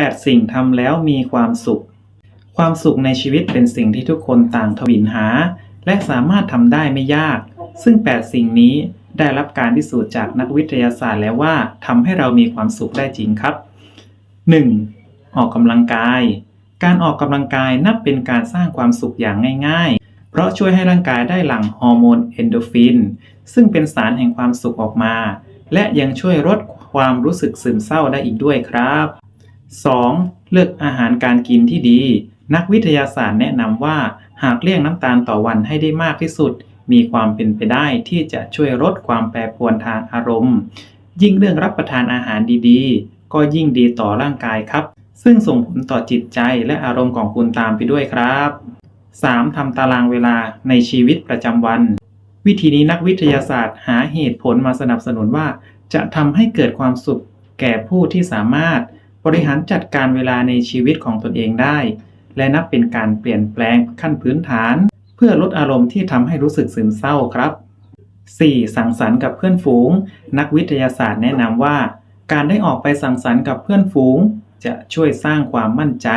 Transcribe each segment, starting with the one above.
8 สิ่งทำแล้วมีความสุข ความสุขในชีวิตเป็นสิ่งที่ทุกคนต่างทวินหา และสามารถทำได้ไม่ยาก ซึ่ง 8 สิ่งนี้ได้รับการพิสูจน์จากนักวิทยาศาสตร์แล้วว่าทำให้เรามีความสุขได้จริงครับ 1. ออกกำลังกาย การออกกำลังกายนับเป็นการสร้างความสุขอย่างง่าย ๆ เพราะช่วยให้ร่างกายได้หลั่งฮอร์โมนเอนโดฟิน ซึ่งเป็นสารแห่งความสุขออกมา และยังช่วยลดความรู้สึกซึมเศร้าได้อีกด้วยครับ 2. เลือกอาหารการกินที่ดี นักวิทยาศาสตร์แนะนำว่า หากเลี่ยงน้ำตาลต่อวันให้ได้มากที่สุด มีความเป็นไปได้ที่จะช่วยลดความแปรปรวนทางอารมณ์ ยิ่งเรื่องรับประทานอาหารดีๆ ก็ยิ่งดีต่อร่างกายครับ ซึ่งส่งผลต่อจิตใจและอารมณ์ของคุณตามไปด้วยครับ 3. ทำตารางเวลาในชีวิตประจำวัน วิธีนี้นักวิทยาศาสตร์หาเหตุผลมาสนับสนุนว่า จะทำให้เกิดความสุขแก่ผู้ที่สามารถ บริหารจัดการเวลาในชีวิตของตนเองได้ และนับเป็นการเปลี่ยนแปลงขั้นพื้นฐาน เพื่อลดอารมณ์ที่ทำให้รู้สึกซึมเศร้าครับ 4. สังสรรค์กับเพื่อนฝูง นักวิทยาศาสตร์แนะนำว่า การได้ออกไปสังสรรค์กับเพื่อนฝูง จะช่วยสร้างความมั่นใจ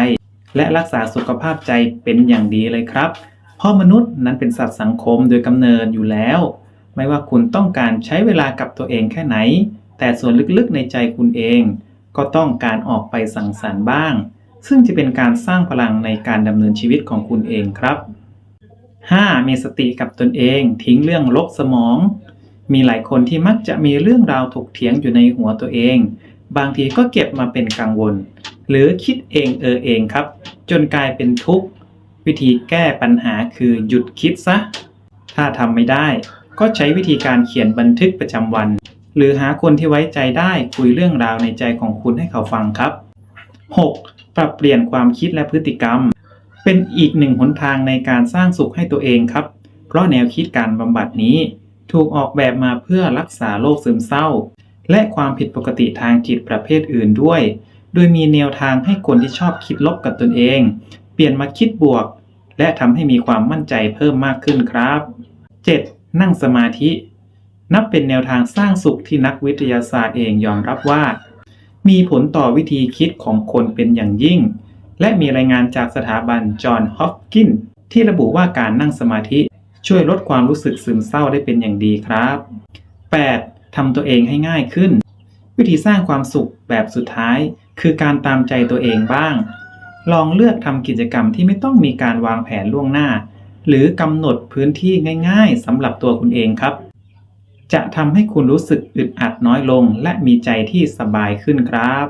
และรักษาสุขภาพใจเป็นอย่างดีเลยครับ เพราะมนุษย์นั้นเป็นสัตว์สังคมโดยกำเนิดอยู่แล้ว ไม่ว่าคุณต้องการใช้เวลากับตัวเองแค่ไหน แต่ส่วนลึกๆในใจคุณเอง ก็ต้องการออกไปสังสรรค์บ้าง ซึ่งจะเป็นการสร้างพลังในการดำเนินชีวิตของคุณเองครับ 5. มีสติกับตนเอง ทิ้งเรื่องลบสมอง มีหลายคนที่มักจะมีเรื่องราวถกเถียงอยู่ในหัวตัวเอง บางทีก็เก็บมาเป็นกังวล หรือคิดเองเออเองครับ จนกลายเป็นทุกข์ วิธีแก้ปัญหาคือหยุดคิดซะ ถ้าทำไม่ได้ ก็ใช้วิธีการเขียนบันทึกประจำวัน หรือหาคนที่ไว้ใจได้คุยเรื่องราวในใจของคุณให้เขาฟังครับ 6. ปรับเปลี่ยนความคิดและพฤติกรรม เป็นอีกหนึ่งหนทางในการสร้างสุขให้ตัวเองครับ เพราะแนวคิดการบำบัดนี้ ถูกออกแบบมาเพื่อรักษาโรคซึมเศร้า และความผิดปกติทางจิตประเภทอื่นด้วย โดยมีแนวทางให้คนที่ชอบคิดลบกับตนเอง เปลี่ยนมาคิดบวก และทำให้มีความมั่นใจเพิ่มมากขึ้นครับ 7. นั่งสมาธิ นับเป็นแนวทางสร้างสุขที่นักวิทยาศาสตร์เองยอมรับว่า มีผลต่อวิธีคิดของคนเป็นอย่างยิ่ง และมีรายงานจากสถาบันจอห์นฮอปกินส์ที่ระบุว่าการนั่งสมาธิช่วยลดความรู้สึกซึมเศร้าได้เป็นอย่างดีครับ 8. ทำตัวเองให้ง่ายขึ้น วิธีสร้างความสุขแบบสุดท้าย คือการตามใจตัวเองบ้าง ลองเลือกทำกิจกรรมที่ไม่ต้องมีการวางแผนล่วงหน้า หรือกำหนดพื้นที่ง่าย ๆสำหรับตัวคุณเองครับ จะทำให้คุณรู้สึกอึดอัดน้อยลง และมีใจที่สบายขึ้นครับ